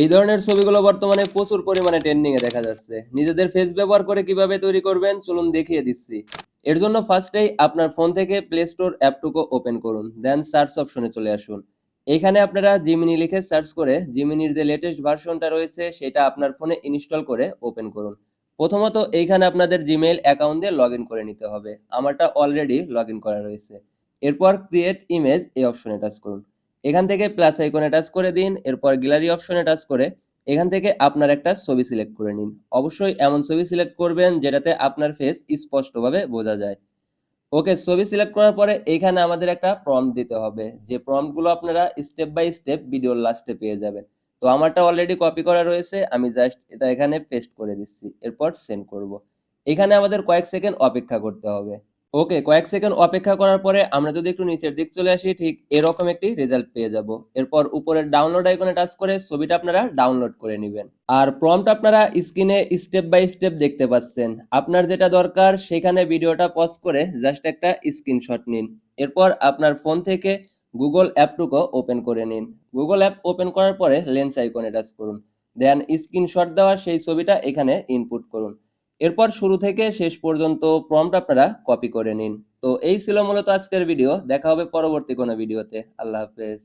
এই ধরনের ছবিগুলো বর্তমানে প্রচুর পরিমাণে ট্রেন্ডিং এ দেখা যাচ্ছে। নিজেদের ফেস ব্যবহার করে কীভাবে তৈরি করবেন, চলুন দেখিয়ে দিচ্ছি। এর জন্য ফার্স্টেই আপনার ফোন থেকে প্লে স্টোর অ্যাপটুকু ওপেন করুন দেন সার্চ অপশনে চলে আসুন। এখানে আপনারা জিমিনি লিখে সার্চ করে জিমিনির যে লেটেস্ট ভার্সনটা রয়েছে, সেটা আপনার ফোনে ইনস্টল করে ওপেন করুন। প্রথমত এইখানে আপনাদের জিমেইল অ্যাকাউন্ট দিয়ে লগ করে নিতে হবে। আমারটা অলরেডি লগ করা রয়েছে। এরপর ক্রিয়েট ইমেজ এই অপশনে টাচ করুন। এখান থেকে প্লাস আইকনে টাচ করে দিন, এরপর গ্যালারি অপশনে টাচ করে এখান থেকে আপনার একটা ছবি সিলেক্ট করে নিন। অবশ্যই এমন ছবি সিলেক্ট করবেন যেটাতে আপনার ফেস স্পষ্টভাবে বোঝা যায়। ওকে ছবি সিলেক্ট করার পরে এখানে আমাদের একটা প্রম্পট দিতে হবে। যে প্রম্পটগুলো আপনারা স্টেপ বাই স্টেপ ভিডিওর লাস্টে পেয়ে যাবেন। তো আমারটা অলরেডি কপি করা রয়েছে, আমি জাস্ট এটা এখানে পেস্ট করে দিচ্ছি, এরপর সেন্ড করব। এখানে আমাদের কয়েক সেকেন্ড অপেক্ষা করতে হবে। ওকে, কয়েক সেকেন্ড অপেক্ষা করার পরে আমরা যদি একটু নিচের দিক চলে আসি, ঠিক এরকম একটি রেজাল্ট পেয়ে যাব। এরপর উপরের ডাউনলোড আইকনে টাচ করে ছবিটা আপনারা ডাউনলোড করে নেবেন। আর প্রম্পট আপনারা স্ক্রিনে স্টেপ বাই স্টেপ দেখতে পাচ্ছেন। আপনার যেটা দরকার, সেখানে ভিডিওটা পজ করে জাস্ট একটা স্ক্রিনশট নিন। এরপর আপনার ফোন থেকে গুগল অ্যাপটুকু ওপেন করে নিন। গুগল অ্যাপ ওপেন করার পরে লেন্স আইকনে টাচ করুন। দেন স্ক্রিনশট দেওয়া সেই ছবিটা এখানে ইনপুট করুন। এরপর শুরু থেকে শেষ পর্যন্ত প্রম্পট আপনারা কপি করে নিন। তো এই ছিল মূলত আজকের ভিডিও দেখা হবে পরবর্তী কোনো ভিডিওতে আল্লাহ হাফেজ।